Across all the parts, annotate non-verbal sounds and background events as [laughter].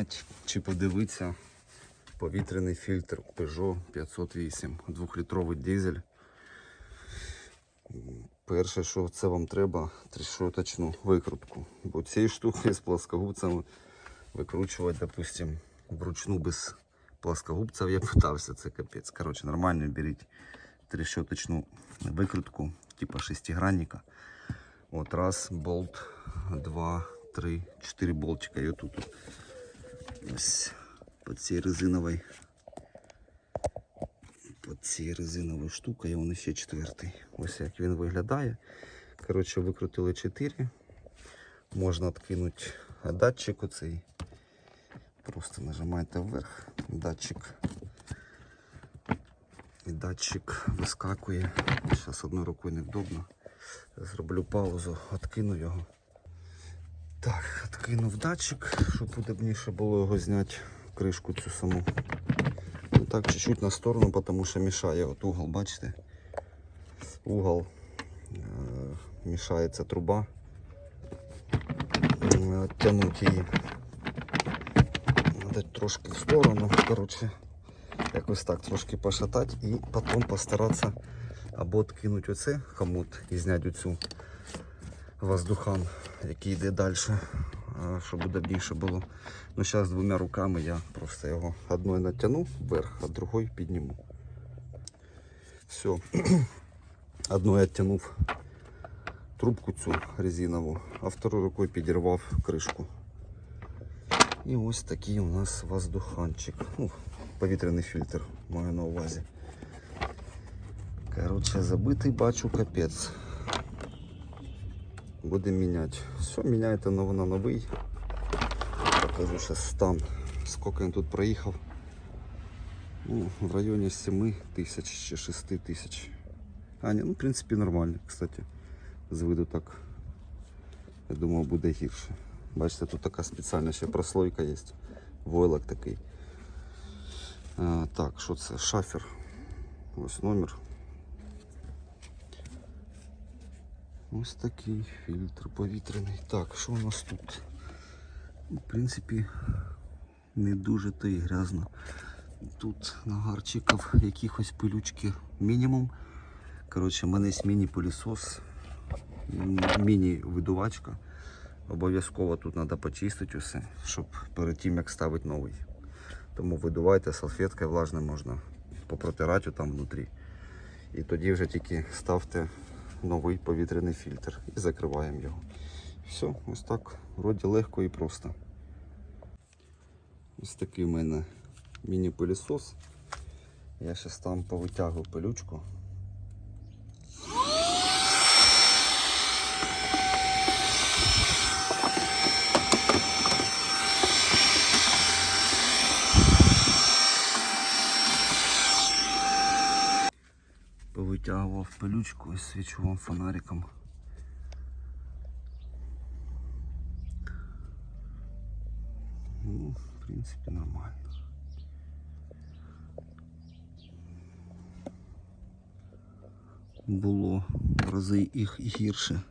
зняти чи подивитися повітряний фільтр Peugeot 508, 2-літровий дизель. Перше, що це вам треба, трішоточну викрутку. Бо цієї штуки з плоскогубцями викручувати, допустим, вручну без плоскогубців я питався, це капець. Коротше, нормально беріть трещоточну викрутку, типа шестигранника. От раз, болт, два, три, чотири болтика. І отут от ось по цій резиновій. По цій резиновій штукою, вон ще четвертий. Ось як він виглядає. Коротше, викрутили 4. Можна відкинути датчик оцей. Просто нажимаєте вверх, датчик. І датчик вискакує. Зараз одною рукою невдобно. Зроблю паузу, відкину його. Так, відкинув датчик, щоб удобніше було його зняти, кришку цю саму. Ну, так, чуть-чуть на сторону, тому що мішає от угол, бачите? Угол е- мішається труба. М, Тягнути її. Надо трошки в сторону, коротше, якось так трошки пошатати і потім постаратися або відкинути оце хомут і зняти оцю воздухан, який йде далі, щоб удобніше було. Ну зараз двома руками я просто його одною натягну вверх, а другою підніму. Все. [clears throat] Одною відтягнув трубку цю резинову, а второю рукою підірвав кришку. І ось такий у нас воздуханчик. Ну, повітряний фільтр маю на увазі. Коротше, забитий бачу капець. Будемо міняти. Все, міняєте ново на новий. Покажу зараз стан. Скільки він тут проїхав. Ну, в районі 7 тисяч чи 6 тисяч. А, ні, ну, в принципі, нормально, кстати. З виду так. Я думав, буде гірше. Бачите, тут така спеціальна ще прослойка є. Войлок такий. А, так, що це? Шафер. Ось номер. Ось такий фільтр повітряний. Так, що у нас тут? Ну, В принципі, не дуже то і грязно. Тут нагарчиків якихось пилючки мінімум. Коротше, в мене є міні-пилісос, міні-видувачка. Обов'язково тут треба почистити усе, щоб перед тим як ставити новий. Тому видувайте салфеткою влажною можна попротирати там внутрі. І тоді вже тільки ставте новий повітряний фільтр і закриваємо його. Все, ось так, вроді легко і просто. Ось такий в мене міні-пилісос. Я зараз там повитягую пилючку. Повитягував пилючку і свічу вам фонариком. Ну, в принципі, нормально. Було в рази їх гірше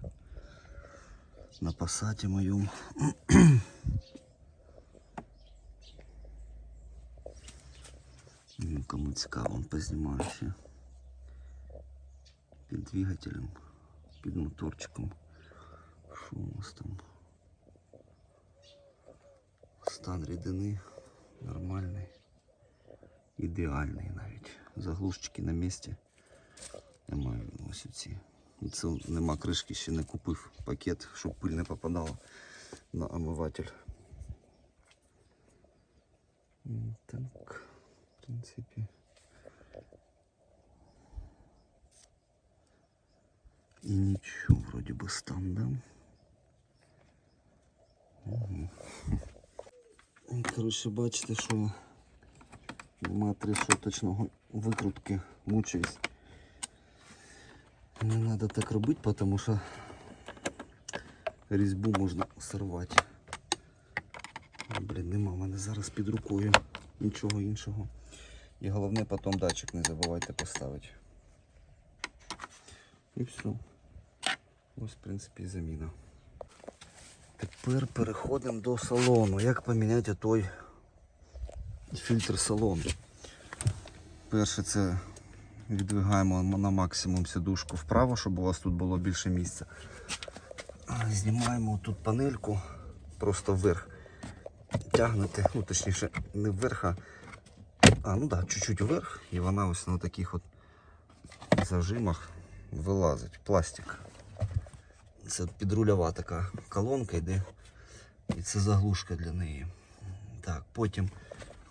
на пасаті моєму. Ну, Кому цікаво, познімаю ще Під двигателем, під моторчиком. Що у нас там? Стан рідини нормальний, ідеальний навіть. Заглушечки на місці. Маю ось ці. Це нема кришки, ще не купив пакет, щоб пиль не попадала на омиватель. Так, в принципі. І нічого, вроді би стан, да? Угу. Коротше, бачите, що нема тришоточного викрутки, мучаюсь. Не треба так робити, тому що різьбу можна сорвати. Блін, нема в мене зараз під рукою нічого іншого. І головне потім датчик не забувайте поставити. І все. Ось, в принципі, заміна. Тепер переходимо до салону. Як поміняти той фільтр салону? Перше це відвигаємо на максимум сідушку вправо, щоб у вас тут було більше місця. Знімаємо тут панельку просто вверх. Тягнете, ну точніше, не вверх, а, а ну да, чуть-чуть вверх, і вона ось на таких от зажимах вилазить. Пластик. Це підрульова така колонка йде. І це заглушка для неї. Так, потім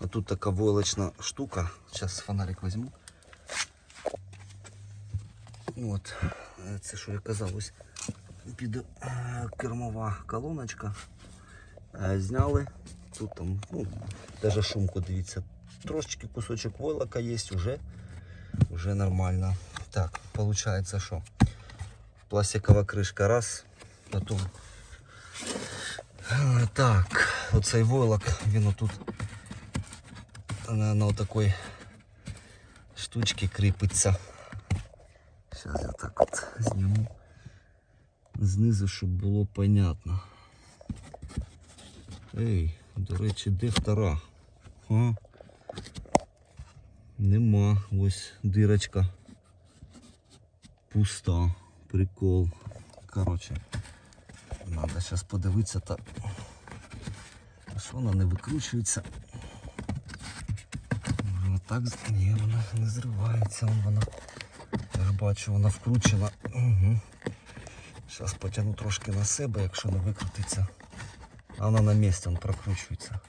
отут така войлочна штука. Зараз фонарик візьму. От, це що я казав, ось під е, кермова колоночка. Е, Зняли. Тут там, ну, даже шумку дивіться. Трошечки кусочок войлока є, уже, уже нормально. Так, получается що? Пластикова кришка раз, потім. Е, Так, оцей войлок, він отут на, на отакій штучці кріпиться. Зараз я так от зніму знизу, щоб було понятно. Ей, до речі, де втора? А? Нема. Ось дирочка. Пуста. Прикол. Короче, надо зараз подивитися та. Що вона не викручується? Вона так ні, вона не зривається, вона. Я ж бачу, вона вкручена. Угу. Зараз потягну трошки на себе, якщо не викрутиться. А вона на місці, вон прокручується.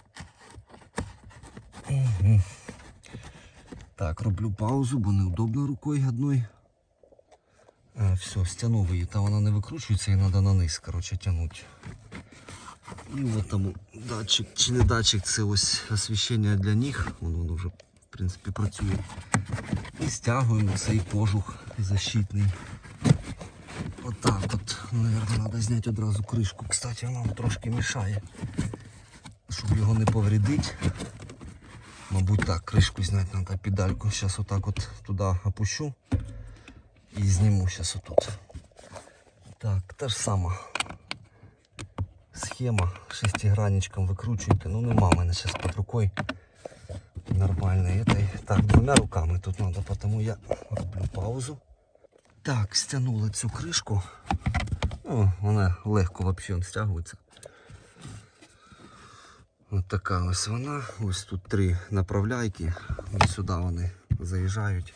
Угу. Так, роблю паузу, бо неудобно рукою одною. А, все, стянув її, та вона не викручується і треба на низ, коротше, тягнути. І от там датчик, чи не датчик, це ось освіщення для ніг. Воно, воно вже, в принципі, працює. І стягуємо цей кожух защитний. Отак от, наверное, треба зняти одразу кришку. Кстати, вона трошки мішає. Щоб його не повредити. Мабуть так, кришку зняти треба, педальку. Зараз отак от туди опущу і зніму зараз отут. Так, та ж сама схема. Шестигранничком викручуєте. Ну нема мене зараз під рукою нормальної. Так, двома руками тут треба, тому я роблю паузу. Так, стягнули цю кришку. Ну, вона легко взагалі стягується. Ось така ось вона. Ось тут три направляйки. Ось сюди вони заїжджають.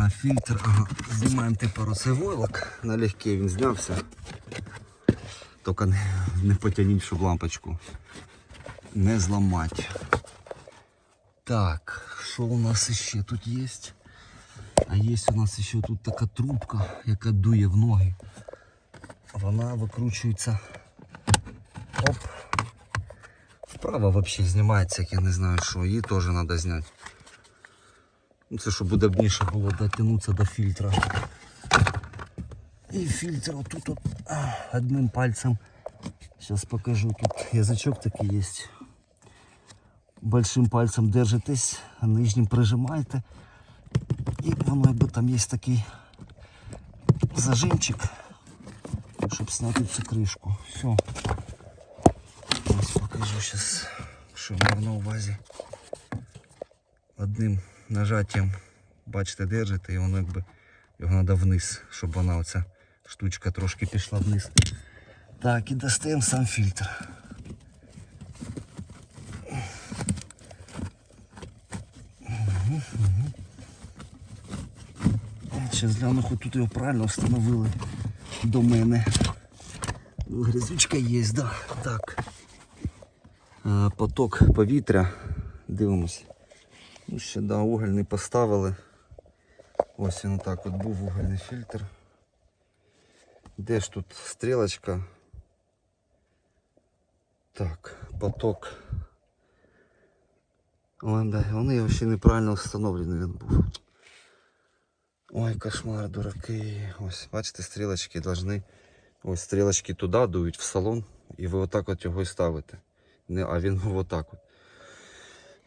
А фільтр, ага, знімаємо тепер оцей войлок. Налегке він знявся. Тільки не, не потягніть, щоб лампочку не зламати. Так, що у нас ще тут є? А є у нас ще тут така трубка, яка дує в ноги. Вона викручується. Оп. Вправо взагалі знімається, як я не знаю що. Її теж треба зняти. Ну, Це щоб удобніше було дотягнутися до фільтра. І фільтр отут от, одним пальцем. Зараз покажу. Тут язичок такий є. Большим пальцем держитесь, а нижнім прижимаєте. І воно якби там є такий зажимчик, щоб зняти цю кришку. Все. Ось покажу зараз, що мав на увазі. Одним нажаттям, бачите, держите, і воно якби його треба вниз, щоб вона оця штучка трошки пішла вниз. Так, і достаємо сам фільтр. Зараз гляну, хоч тут його правильно встановили до мене. Грязючка є, да. Так. Поток повітря. Дивимось. Ну, ще да, угольний поставили. Ось він так от був угольний фільтр. Де ж тут стрілочка? Так, поток. Ой, да, вони ще неправильно встановлений він був. Ой, кошмар, дураки. Ось, бачите, стрілочки должны. Ось стрілочки туди дують в салон, і ви отак от його і ставите. Не, а він [laughs] отак от.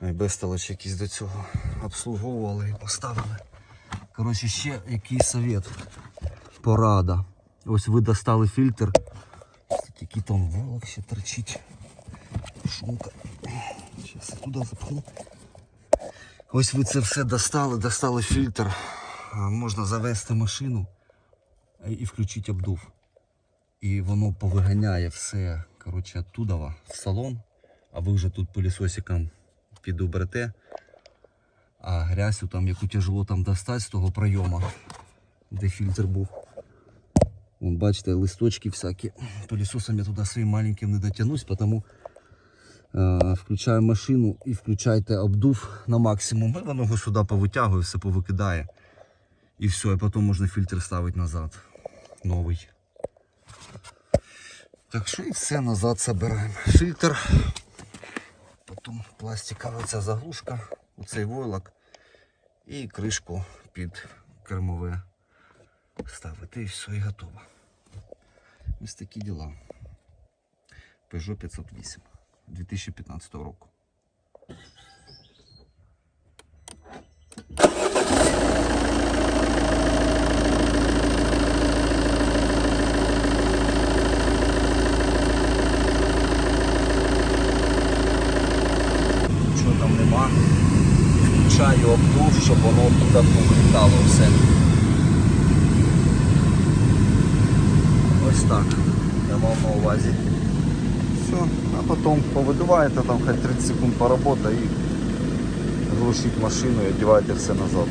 Ой, безсталоч якісь до цього обслуговували і поставили. Коротше, ще який совет. Порада. Ось ви достали фільтр. Який там волок ще торчить. Шумка. Зараз я туди запхну. Ось ви це все достали, достали фільтр. Можна завести машину і включити обдув. І воно повиганяє все коротше, оттуда в салон. А ви вже тут пилісосиком підуберете. А грязь там, яку тяжело там достати з того пройому, де фільтр був. Вон, бачите, листочки всякі. Пилісосом я туди своїм маленьким не дотягнусь, тому е, включаю машину і включайте обдув на максимум. І воно його сюди повитягує, все повикидає. І все, і потім можна фільтр ставити назад. Новий. Так що і все назад забираємо. Фільтр. Потім пластикова ця заглушка, оцей войлок і кришку під кермове ставити і все і готово. Ось такі діла. Peugeot 508 2015 року. Нічого там нема. Включаю обдув, щоб воно туди повилітало все. Ось так. Я мав на увазі. Все, а потім повидуваєте там хай 30 секунд поработа і глушіть машину і одіваєте все назад.